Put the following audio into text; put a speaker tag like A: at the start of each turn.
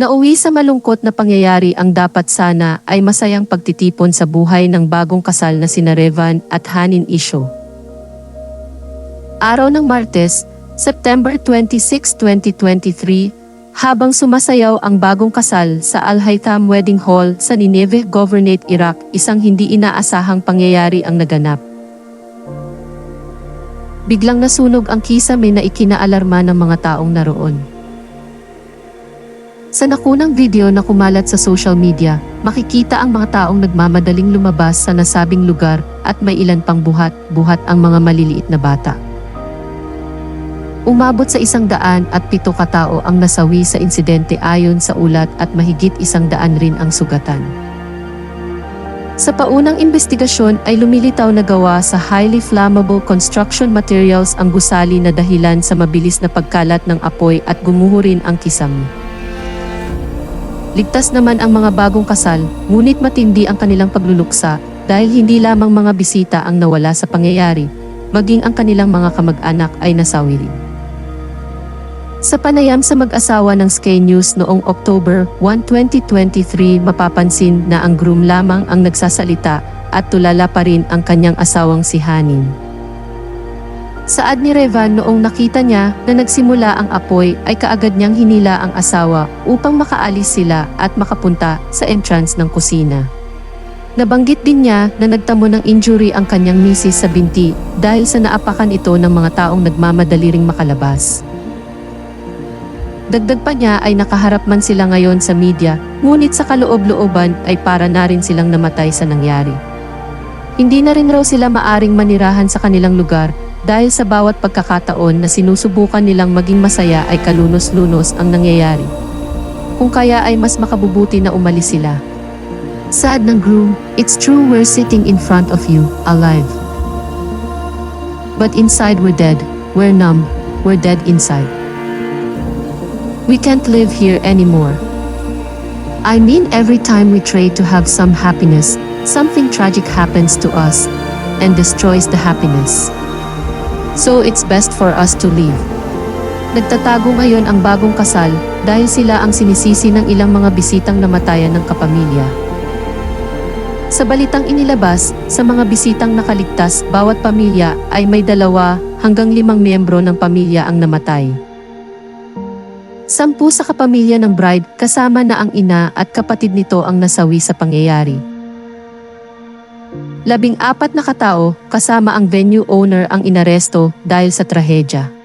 A: Nauwi sa malungkot na pangyayari ang dapat sana ay masayang pagtitipon sa buhay ng bagong kasal na sina Revan at Hanin Isho. Araw ng Martes, September 26, 2023, habang sumasayaw ang bagong kasal sa Al-Haytham Wedding Hall sa Nineveh Governorate, Iraq, isang hindi inaasahang pangyayari ang naganap. Biglang nasunog ang kisame na ikinaalarma ng mga taong naroon. Sa nakunang video na kumalat sa social media, makikita ang mga taong nagmamadaling lumabas sa nasabing lugar at may ilan pang buhat-buhat ang mga maliliit na bata. Umabot sa isang daan at pito katao ang nasawi sa insidente ayon sa ulat at mahigit isang daan rin ang sugatan. Sa paunang investigasyon ay lumilitaw na gawa sa highly flammable construction materials ang gusali na dahilan sa mabilis na pagkalat ng apoy at gumuho rin ang kisame. Ligtas naman ang mga bagong kasal, ngunit matindi ang kanilang pagluluksa dahil hindi lamang mga bisita ang nawala sa pangyayari, maging ang kanilang mga kamag-anak ay nasawi rin. Sa panayam sa mag-asawa ng Sky News noong October 1, 2023 mapapansin na ang groom lamang ang nagsasalita at tulala pa rin ang kanyang asawang si Hanin. Saad ni Revan noong nakita niya na nagsimula ang apoy ay kaagad niyang hinila ang asawa upang makaalis sila at makapunta sa entrance ng kusina. Nabanggit din niya na nagtamo ng injury ang kanyang misis sa binti dahil sa naapakan ito ng mga taong nagmamadali ring makalabas. Dagdag pa niya ay nakaharap man sila ngayon sa media, ngunit sa kaloob-looban ay para na rin silang namatay sa nangyari. Hindi na rin raw sila maaring manirahan sa kanilang lugar dahil sa bawat pagkakataon na sinusubukan nilang maging masaya ay kalunos-lunos ang nangyayari. Kung kaya ay mas makabubuti na umalis sila. Sad ng groom, it's true we're sitting in front of you, alive. But inside we're dead, we're numb, we're dead inside. We can't live here anymore. I mean every time we try to have some happiness, something tragic happens to us and destroys the happiness. So it's best for us to leave. Nagtatago ngayon ang bagong kasal dahil sila ang sinisisi ng ilang mga bisitang namatayan ng kapamilya. Sa balitang inilabas, sa mga bisitang nakaligtas, bawat pamilya ay may dalawa hanggang limang miyembro ng pamilya ang namatay. Sampu sa kapamilya ng bride kasama na ang ina at kapatid nito ang nasawi sa pangyayari. Labing apat na katao kasama ang venue owner ang inaresto dahil sa trahedya.